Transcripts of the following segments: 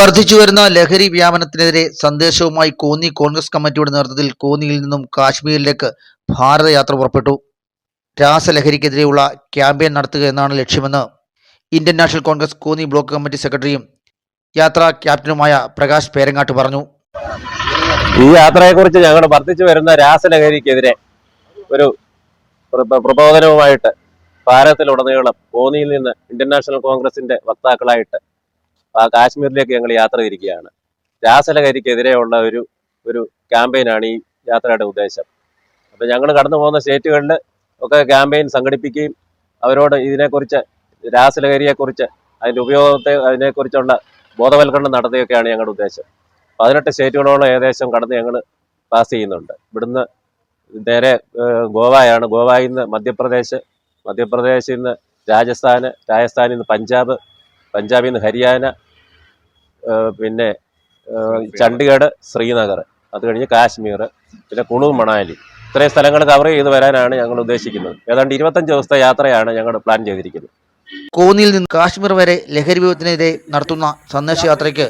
വർദ്ധിച്ചുവരുന്ന ലഹരി വ്യാപനത്തിനെതിരെ സന്ദേശവുമായി കോന്നി കോൺഗ്രസ് കമ്മിറ്റിയുടെ നേതൃത്വത്തിൽ കോന്നിയിൽ നിന്നും കാശ്മീരിലേക്ക് ഭാരതയാത്ര പുറപ്പെട്ടു. രാസലഹരിക്കെതിരെയുള്ള ക്യാമ്പയിൻ നടത്തുക എന്നാണ് ലക്ഷ്യമെന്ന് Indian National Congress Konni block committee സെക്രട്ടറിയും യാത്രാ ക്യാപ്റ്റനുമായ പ്രകാശ് പേരങ്ങാട്ട് പറഞ്ഞു. ഈ യാത്രയെക്കുറിച്ച് ഞങ്ങൾ വർദ്ധിച്ചു വരുന്ന രാസലഹരിക്കെതിരെ ഒരു പ്ര- പ്രബോധനവുമായിട്ട് ഭാരതത്തിലുടനീളം കോന്നിയിൽ നിന്ന് ഇന്ത്യൻ നാഷണൽ കോൺഗ്രസിന്റെ വക്താക്കളായിട്ട് ആ കാശ്മീരിലേക്ക് ഞങ്ങൾ യാത്ര തിരിക്കുകയാണ്. രാസലഹരിക്കെതിരെയുള്ള ഒരു ഒരു ക്യാമ്പയിനാണ് ഈ യാത്രയുടെ ഉദ്ദേശം. അപ്പോൾ ഞങ്ങൾ കടന്നു പോകുന്ന സ്റ്റേറ്റുകളിൽ ഒക്കെ ക്യാമ്പയിൻ സംഘടിപ്പിക്കുകയും അവരോട് ഇതിനെക്കുറിച്ച് രാസലഹരിയെക്കുറിച്ച് അതിന്റെ ഉപയോഗത്തെ അതിനെക്കുറിച്ചുള്ള ബോധവൽക്കരണം നടത്തുകയൊക്കെയാണ് ഞങ്ങളുടെ ഉദ്ദേശം. പതിനെട്ട് സ്റ്റേറ്റുകളോളം ഏകദേശം കടന്ന് ഞങ്ങൾ പാസ് ചെയ്യുന്നുണ്ട്. ഇവിടുന്ന് നേരെ ഗോവയാണ്. ഗോവയിൽ നിന്ന് മധ്യപ്രദേശ് മധ്യപ്രദേശിൽ നിന്ന് രാജസ്ഥാന് രാജസ്ഥാനിൽ നിന്ന് പഞ്ചാബ് പഞ്ചാബിൽ നിന്ന് ഹരിയാന പിന്നെ ചണ്ഡീഗഡ് ശ്രീനഗർ. അത് കഴിഞ്ഞ് കാശ്മീർ പിന്നെ കുളു മണാലി. ഇത്രയും സ്ഥലങ്ങൾ കവർ ചെയ്ത് വരാനാണ് ഞങ്ങൾ ഉദ്ദേശിക്കുന്നത്. ഏതാണ്ട് ഇരുപത്തഞ്ച് ദിവസത്തെ യാത്രയാണ് ഞങ്ങൾ പ്ലാൻ ചെയ്തിരിക്കുന്നത്. കോന്നിയിൽ നിന്ന് കാശ്മീർ വരെ ലഹരി വിപത്തിനെതിരെ നടത്തുന്ന സന്ദേശയാത്രയ്ക്ക്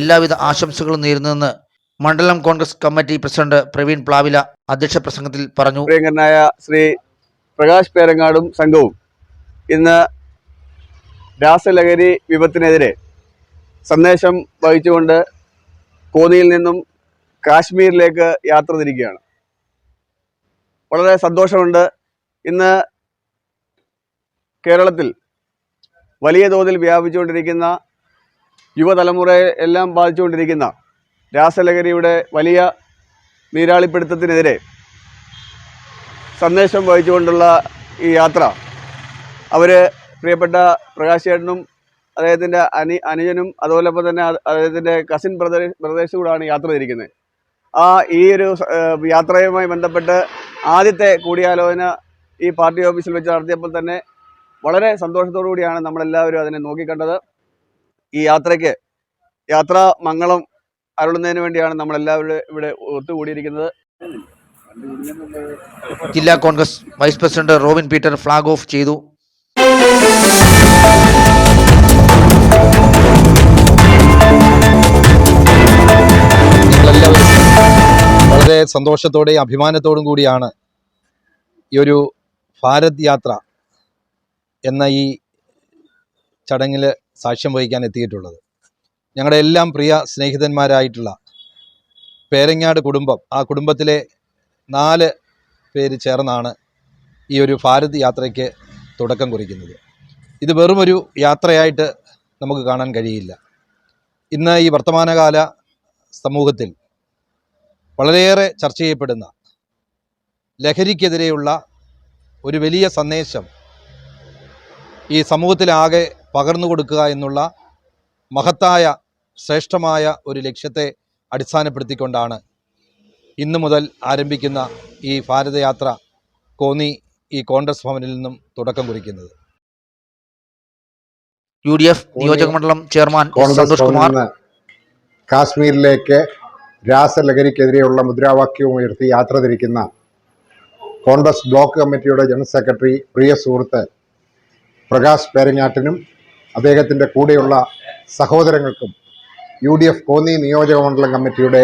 എല്ലാവിധ ആശംസകളും നേരുന്നതെന്ന് മണ്ഡലം കോൺഗ്രസ് കമ്മിറ്റി പ്രസിഡന്റ് പ്രവീൺ പ്ലാവില അധ്യക്ഷ പ്രസംഗത്തിൽ പറഞ്ഞു. പ്രിയങ്കരനായ ശ്രീ പ്രകാശ് പേരങ്ങാടും സംഘവും ഇന്ന് രാസലഹരി വിപത്തിനെതിരെ സന്ദേശം വഹിച്ചുകൊണ്ട് കോന്നിയിൽ നിന്നും കാശ്മീരിലേക്ക് യാത്ര തിരിക്കുകയാണ്. വളരെ സന്തോഷമുണ്ട്. ഇന്ന് കേരളത്തിൽ വലിയ തോതിൽ വ്യാപിച്ചുകൊണ്ടിരിക്കുന്ന യുവതലമുറയെ എല്ലാം ബാധിച്ചുകൊണ്ടിരിക്കുന്ന രാസലഹരിയുടെ വലിയ നീരാളിപ്പിടുത്തത്തിനെതിരെ സന്ദേശം വഹിച്ചുകൊണ്ടുള്ള ഈ യാത്ര അവർ പ്രിയപ്പെട്ട പ്രകാശ് ചേട്ടനും അദ്ദേഹത്തിന്റെ അനി അനുജനും അതോടൊപ്പം തന്നെ അദ്ദേഹത്തിന്റെ കസിൻ ബ്രദർ ബ്രദേഴ്സും കൂടാണ് യാത്ര ചെയ്തിരിക്കുന്നത്. ആ ഈ ഒരു യാത്രയുമായി ബന്ധപ്പെട്ട് ആദ്യത്തെ കൂടിയാലോചന ഈ പാർട്ടി ഓഫീസിൽ വെച്ച് നടത്തിയപ്പോൾ തന്നെ വളരെ സന്തോഷത്തോടു കൂടിയാണ് നമ്മളെല്ലാവരും അതിനെ നോക്കിക്കണ്ടത്. ഈ യാത്രയ്ക്ക് യാത്രാ മംഗളം അരുളുന്നതിന് വേണ്ടിയാണ് നമ്മളെല്ലാവരും ഇവിടെ ഒത്തുകൂടിയിരിക്കുന്നത്. ജില്ലാ Congress vice president Robin Peter flag off ചെയ്തു. വളരെ സന്തോഷത്തോടെയും അഭിമാനത്തോടും കൂടിയാണ് ഈ ഒരു ഭാരത് യാത്ര എന്ന ഈ ചടങ്ങിൽ സാക്ഷ്യം വഹിക്കാൻ എത്തിയിട്ടുള്ളത്. ഞങ്ങളുടെ എല്ലാം പ്രിയ സ്നേഹിതന്മാരായിട്ടുള്ള പേരങ്ങാട് കുടുംബം ആ കുടുംബത്തിലെ നാല് പേര് ചേർന്നാണ് ഈ ഒരു ഭാരത് യാത്രയ്ക്ക് തുടക്കം കുറിക്കുന്നത്. ഇത് വെറുമൊരു യാത്രയായിട്ട് നമുക്ക് കാണാൻ കഴിയില്ല. ഇന്ന് ഈ വർത്തമാനകാല സമൂഹത്തിൽ വളരെയേറെ ചർച്ച ചെയ്യപ്പെടുന്ന ലഹരിക്കെതിരെയുള്ള ഒരു വലിയ സന്ദേശം ഈ സമൂഹത്തിലാകെ പകർന്നു കൊടുക്കുക എന്നുള്ള മഹത്തായ ശ്രേഷ്ഠമായ ഒരു ലക്ഷ്യത്തെ അടിസ്ഥാനപ്പെടുത്തിക്കൊണ്ടാണ് ഇന്നു മുതൽ ആരംഭിക്കുന്ന ഈ ഭാരതയാത്ര കോന്നി ഈ കോൺഗ്രസ് ഭവനിൽ നിന്നും തുടക്കം കുറിക്കുന്നത്? യു ഡി എഫ് നിയോജക മണ്ഡലം ചെയർമാൻ സന്തോഷ് കുമാർ. കാശ്മീരിലേക്ക് രാസലഹരിക്കെതിരെയുള്ള മുദ്രാവാക്യവും ഉയർത്തി യാത്ര തിരിക്കുന്ന കോൺഗ്രസ് ബ്ലോക്ക് കമ്മിറ്റിയുടെ ജനറൽ സെക്രട്ടറി പ്രിയ സുഹൃത്ത് പ്രകാശ് പേരങ്ങാട്ടിനും അദ്ദേഹത്തിന്റെ കൂടെയുള്ള സഹോദരങ്ങൾക്കും യു ഡി എഫ് കോന്നി നിയോജക മണ്ഡലം കമ്മിറ്റിയുടെ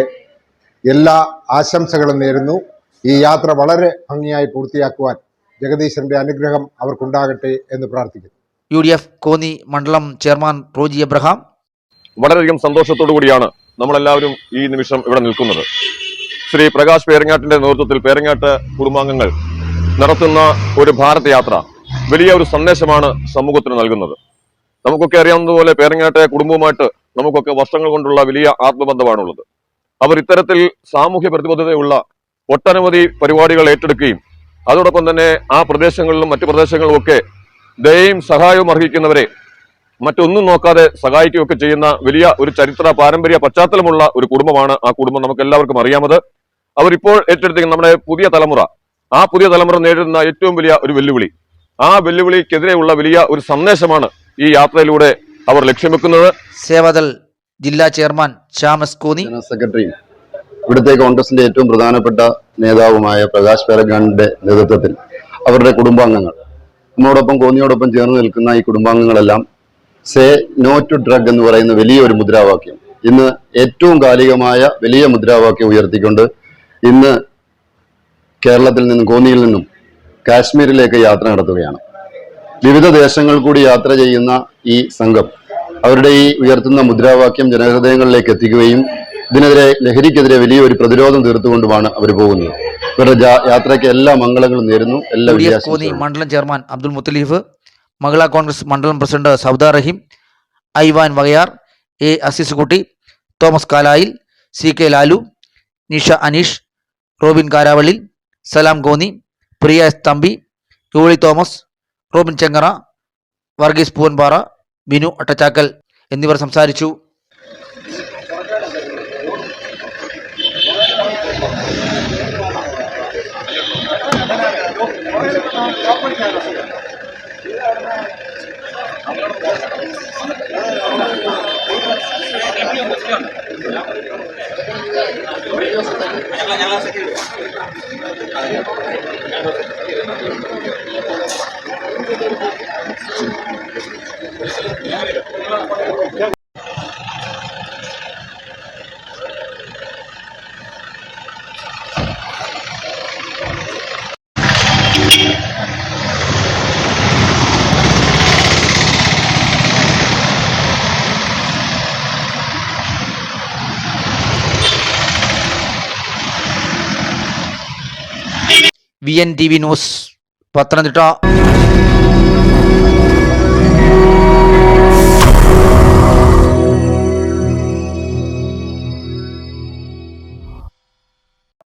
എല്ലാ ആശംസകളും നേരുന്നു. ഈ യാത്ര വളരെ ഭംഗിയായി പൂർത്തിയാക്കുവാൻ ജഗദീശന്റെ അനുഗ്രഹം അവർക്കുണ്ടാകട്ടെ എന്ന് പ്രാർത്ഥിക്കുന്നു. യു ഡി എഫ് കോന്നി മണ്ഡലം ചെയർമാൻ റോജി എബ്രഹാം. വളരെയധികം സന്തോഷത്തോടു കൂടിയാണ് നമ്മളെല്ലാവരും ഈ നിമിഷം ഇവിടെ നിൽക്കുന്നത്. ശ്രീ പ്രകാശ് പേരങ്ങാട്ടിന്റെ നേതൃത്വത്തിൽ പേരങ്ങാട്ട് കുടുംബാംഗങ്ങൾ നടത്തുന്ന ഒരു ഭാരത് യാത്ര വലിയ ഒരു സന്ദേശമാണ് സമൂഹത്തിന് നൽകുന്നത്. നമുക്കൊക്കെ അറിയാവുന്നതുപോലെ പേരങ്ങാട്ടെ കുടുംബവുമായിട്ട് നമുക്കൊക്കെ വർഷങ്ങൾ കൊണ്ടുള്ള വലിയ ആത്മബന്ധമാണുള്ളത്. അവർ ഇത്തരത്തിൽ സാമൂഹ്യ പ്രതിബദ്ധതയുള്ള ഒട്ടനവധി പരിപാടികൾ ഏറ്റെടുക്കുകയും അതോടൊപ്പം തന്നെ ആ പ്രദേശങ്ങളിലും മറ്റു പ്രദേശങ്ങളിലും ഒക്കെ ദയയും സഹായവും അർഹിക്കുന്നവരെ മറ്റൊന്നും നോക്കാതെ സഹായിക്കുകയൊക്കെ ചെയ്യുന്ന വലിയ ഒരു ചരിത്ര പാരമ്പര്യ പശ്ചാത്തലമുള്ള ഒരു കുടുംബമാണ് ആ കുടുംബം നമുക്ക് എല്ലാവർക്കും അറിയാമത്. അവരിപ്പോൾ ഏറ്റെടുത്തിരിക്കുന്ന നമ്മുടെ പുതിയ തലമുറ ആ പുതിയ തലമുറ നേരിടുന്ന ഏറ്റവും വലിയ ഒരു വെല്ലുവിളി. ആ വെല്ലുവിളിക്കെതിരെയുള്ള വലിയ ഒരു സന്ദേശമാണ് ഈ യാത്രയിലൂടെ അവർ ലക്ഷ്യം വെക്കുന്നത്. സേവാദൾ ജില്ലാ ചെയർമാൻ ശ്യാമസ് കോന്നി. ജനറൽ സെക്രട്ടറിയും ഇവിടുത്തെ കോൺഗ്രസിന്റെ ഏറ്റവും പ്രധാനപ്പെട്ട നേതാവുമായ പ്രകാശ് പേരഗാണിന്റെ നേതൃത്വത്തിൽ അവരുടെ കുടുംബാംഗങ്ങൾ. നമ്മോടൊപ്പം കോന്നിയോടൊപ്പം ചേർന്ന് നിൽക്കുന്ന ഈ കുടുംബാംഗങ്ങളെല്ലാം സേ നോ ടു ഡ്രഗ് എന്ന് പറയുന്ന വലിയൊരു മുദ്രാവാക്യം. ഇന്ന് ഏറ്റവും കാലികമായ വലിയ മുദ്രാവാക്യം ഉയർത്തിക്കൊണ്ട് ഇന്ന് കേരളത്തിൽ നിന്നും കോന്നിയിൽ നിന്നും കാശ്മീരിലേക്ക് യാത്ര നടത്തുകയാണ്. വിവിധ ദേശങ്ങൾ കൂടി യാത്ര ചെയ്യുന്ന ഈ സംഘം അവരുടെ ഈ ഉയർത്തുന്ന മുദ്രാവാക്യം ജനഹൃദയങ്ങളിലേക്ക് എത്തിക്കുകയും ഇതിനെതിരെ ലഹരിക്കെതിരെ വലിയൊരു പ്രതിരോധം തീർത്തുകൊണ്ടുമാണ് അവർ പോകുന്നത്. ഇവരുടെ യാത്രയ്ക്ക് എല്ലാ മംഗളങ്ങളും നേരുന്നു. എല്ലാ മണ്ഡലം ചെയർമാൻ അബ്ദുൽ മുത്തലീഫ് മഹിളാ കോൺഗ്രസ് മണ്ഡലം president Sauda Rahim Ivan Vakayar A Azeezkutty Thomas Kalayil C K Lalu Nisha Aneesh Robin Karavally Salam Goni Priya S Thampi Julie Thomas Robin Chengara Varghese Poovanpara Binu Attachakkal എന്നിവർ സംസാരിച്ചു. Gracias. V N T V news Pathanamthitta.